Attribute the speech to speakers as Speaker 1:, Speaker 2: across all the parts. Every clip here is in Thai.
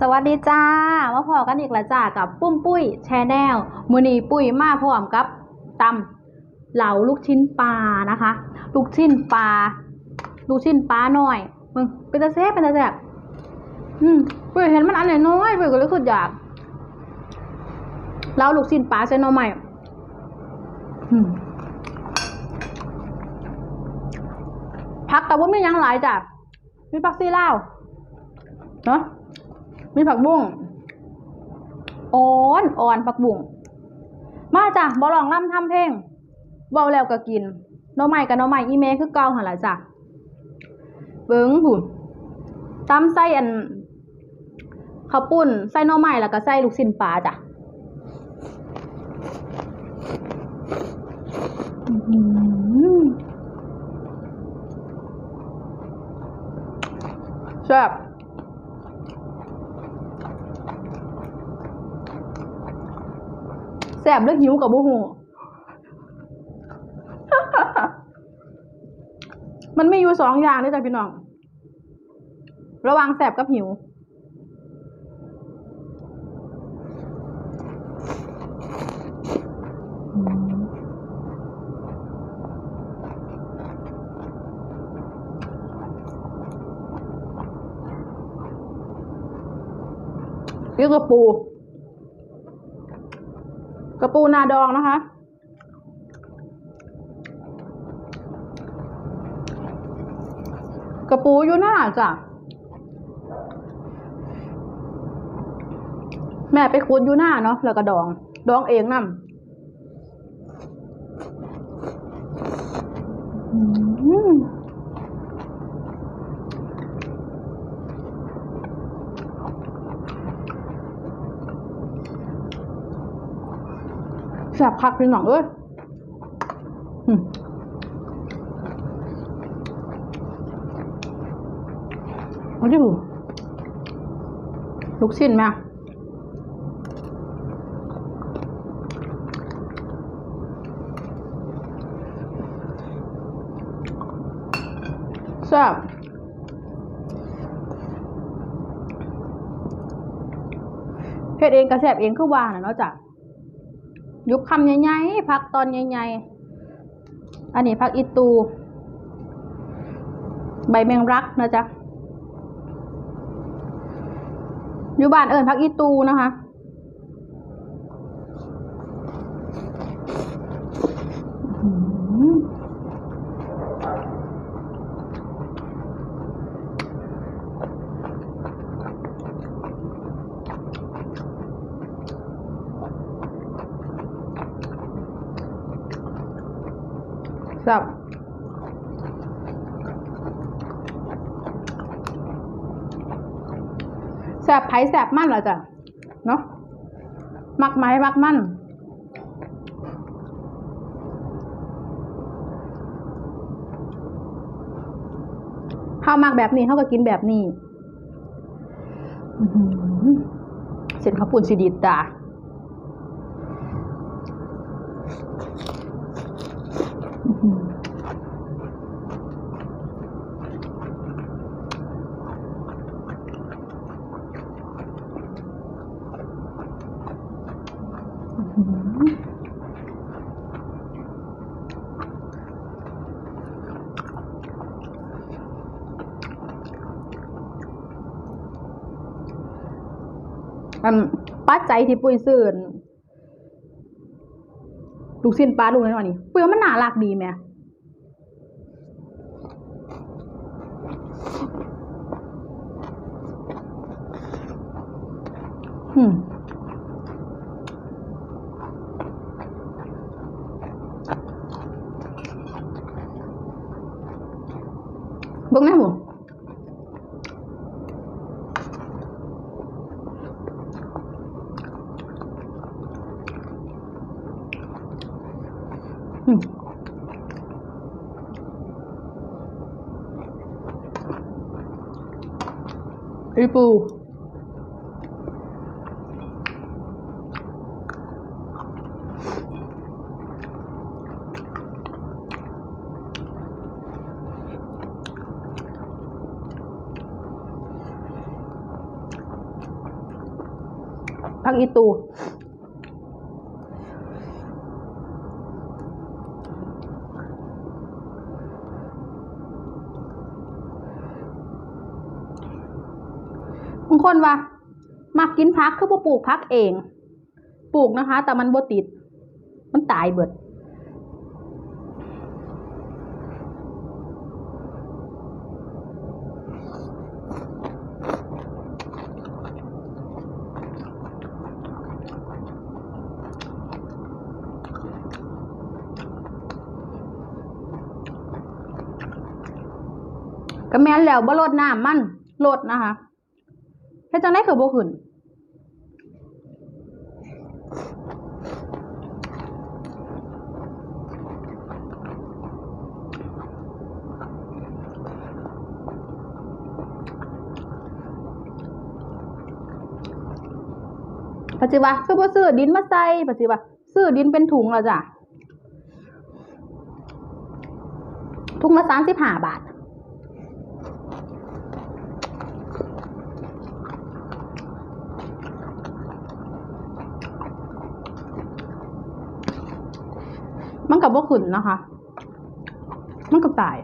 Speaker 1: สวัสดีจ้า มาพอกันอีกแล้วจ้ากับปุ้มปุ้ยแชนแนลมือนีปุ้ยมาพร้อมกับตำเหลาลูกชิ้นปลานะคะ ลูกชิ้นปลา ลูกชิ้นปลาหน่อยมึงเป็นตาแซ่บเป็นตาแซ่บอืมปุ้ยเห็นมันอันไหนน้อยปุ้ยก็เลยคืออยากเหลาลูกชิ้นปลาใส่หน่อใหม่อืมพักแต่ว่าไม่ยังหลายจ้ะมีผักซีเลาเนาะ มีผักบุ้งอ่อนอ่อนผักบุ้งมาจ้ะบอลองล่ำทำเพลงเบาแล้วก็กินน้อใหม่กับน้อใหม่อีเมคือเก่าหันละจ้ะเบิ้งหุ่นตำไส้อันข้าวปุ้นไส้น้อใหม่แล้วก็ไส้ลูกชิ้นปลาจ้ะแซ่บ แสบหรือหิวกับบูหูมันมีอยู่สองอย่างนี่จ้ะพี่น้อง ระวังแสบกับหิว เรียกกระปู กระปูนาดองนะคะ กระปูอยู่หน้าจ้ะ แม่ไปขุดอยู่หน้าเนาะแล้วก็ดอง ดองเองนํอืม แสบคักพี่น้องเอ้ยอืมเอาดิบุลูกชิ้นไหมแซ่บเฮ็ดเองกระแสบเองคือว่าน่ะเนาะจ้ะ ยุบคำใหญ่ๆพักตอนใหญ่ๆอันนี้พักอีตู ใบแมงรักนะจ๊ะอยู่บ้านเอิญพักอีตูนะคะ ซ่บแซ่บไผ่แซ่บมั่นเหรอจ้ะเนาะมักไม้มักมันข้าวมักแบบนี้เขาก็กินแบบนี้เส้นข้าวปุ่นสีดีตา อืมอืมอันปัจจัยที่ปุ้ยซื้อ ลูกชิ้นปลาลูกน้อยๆนี่ปุ้ยว่ามันน่ารักดีไหม อืมเบิ่งแม่หมูอืม อีปูอ พักอีตู บางคนว่ามักกินพักคือบ่ปลูกพักเอง ปลูกนะคะ แต่มันบ่ติด มันตายเบิด ก็แม่นแล้วบ่ลดน้ำมันลดนะคะ เฮ็ดจังได๋คือบ่ขึ้นปัจจุบันคือบ่ซื้อดินมาใส่ปัจจุบันซื้อดินเป็นถุงแล้วจ้ะถุงละสามสิบห้าบาท มันกับว่าขึ้นนะคะ มันกับตาย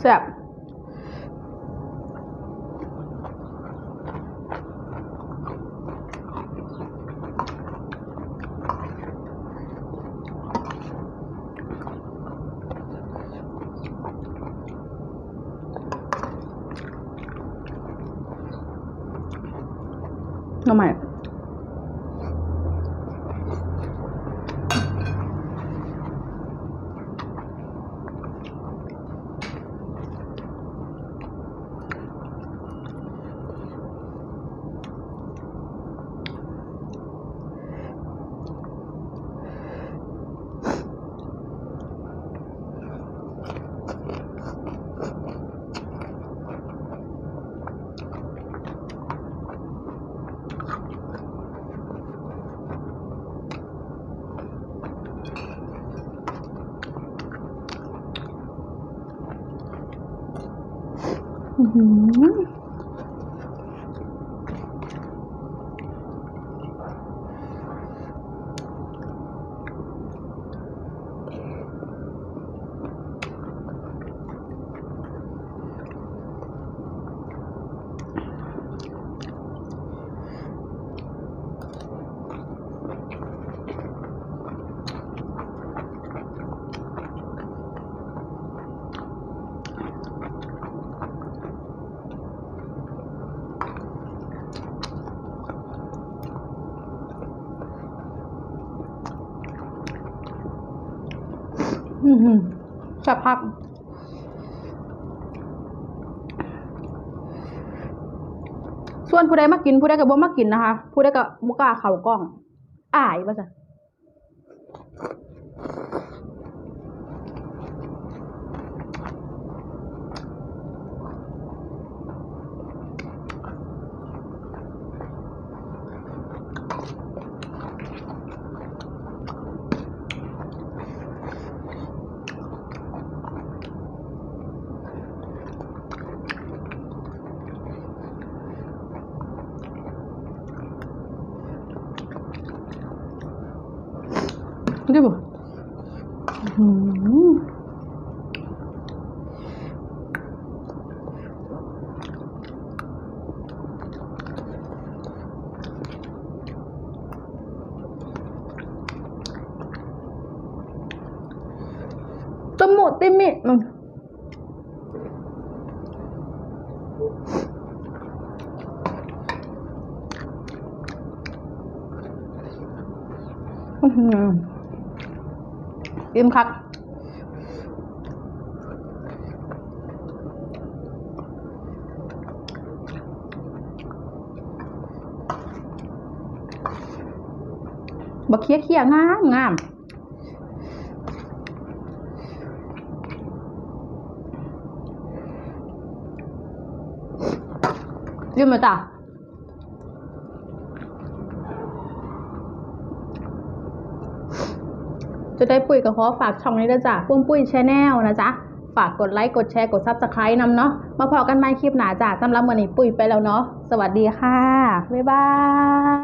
Speaker 1: แซ่บ ทำ ไม สักพักส่วนผู้ใดมากินผู้ใดก็บ่มากินนะคะ ผู้ใดก็บ่กล้าเข่ากล้อง อายว่าซะ ได้บ่อื้อหือตะห มดติมิมันคักบักเคี้ยเคี้ยงามงามยืมมาจ้ะ จะได้ปุ๋ยกับขอฝากช่องนี้ด้วยจ้ะปุ้มปุ้ยชแนลนะจ๊ะ ฝากกดไลค์ กดแชร์ กดซับสไครต์นำเนาะ มาพอกันใหม่คลิปหนาจ้ะสำหรับวันนี้ปุ๋ยไปแล้วเนาะ สวัสดีค่ะ บ๊ายบาย